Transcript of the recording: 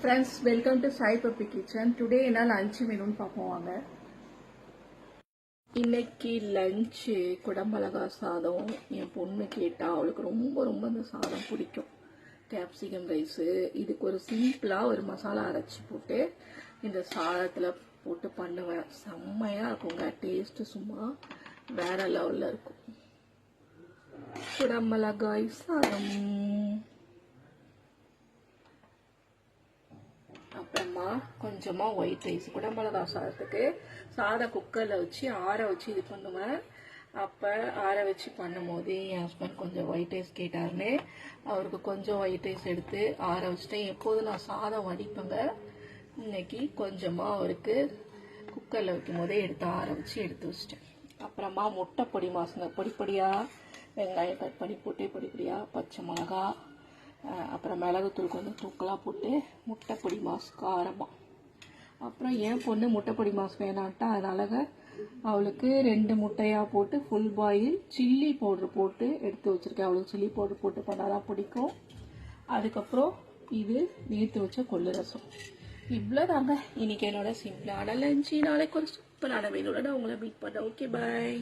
Friends welcome to Sai puppy kitchen today என்ன lunch மெனுன்னு பார்ப்போம் வாங்க. இன்னைக்கு லஞ்சு குடமிளகா சாதம். என் பொண்ணு கேட்டால் அவளுக்கு ரொம்ப ரொம்ப இந்த சாதம் பிடிக்கும். கேப்சிகம் ரைஸு இதுக்கு ஒரு சிம்பிளாக ஒரு மசாலா அரைச்சி போட்டு இந்த சாதத்தில் போட்டு பண்ணுவேன். செம்மையாக இருக்குங்க. டேஸ்ட்டு சும்மா வேற லெவலில் இருக்கும். குடமிளகாய் சாதம். கொஞ்சமாக கொஞ்சமாக ஒயிட் ரைஸ் குடமிளகா சாதத்துக்கு சாதம் குக்கரில் வச்சு ஆற வச்சு இது பண்ணுவேன் அப்போ ஆற வச்சு பண்ணும்போது என் ஹஸ்பண்ட் கொஞ்சம் ஒயிட் ரைஸ் கேட்டாருன்னு அவருக்கு கொஞ்சம் ஒயிட் ரைஸ் எடுத்து ஆற வச்சுட்டேன். எப்போதும் நான் சாதம் வடிப்பேங்க. இன்னைக்கு கொஞ்சமாக அவருக்கு குக்கரில் வைக்கும் போதே எடுத்து ஆற வச்சு எடுத்து வச்சிட்டேன். அப்புறமா முட்டை பொடி மாசுங்க. பொடி பொடியாக வெங்காயம் கட் பண்ணி போட்டு பொடி பொடியாக பச்சை மிளகா அப்புறம் மிளகுத்தூள் கொஞ்சம் தூக்கலாக போட்டு முட்டைப்பொடி மாஸ் காரமாக அப்புறம் என் பொண்ணு முட்டைப்பொடி மாஸ் வேணான்ட்டா அதனால அவளுக்கு ரெண்டு முட்டையாக போட்டு ஃபுல் பாயில் சில்லி பவுட்ரு போட்டு எடுத்து வச்சுருக்கேன். அவளுக்கு சில்லி பவுட்ரு போட்டு பண்ணால் தான் பிடிக்கும். அதுக்கப்புறம் இது நேற்று வச்ச கொள்ளு ரசம். இவ்வளோ தாங்க இன்னைக்கு என்னோட சிம்பிளான லஞ்சு நாளைக்கு ஒரு சூப்பரான வேணும்னா நான் உங்களை மீட் பண்ணேன் ஓகே பாய்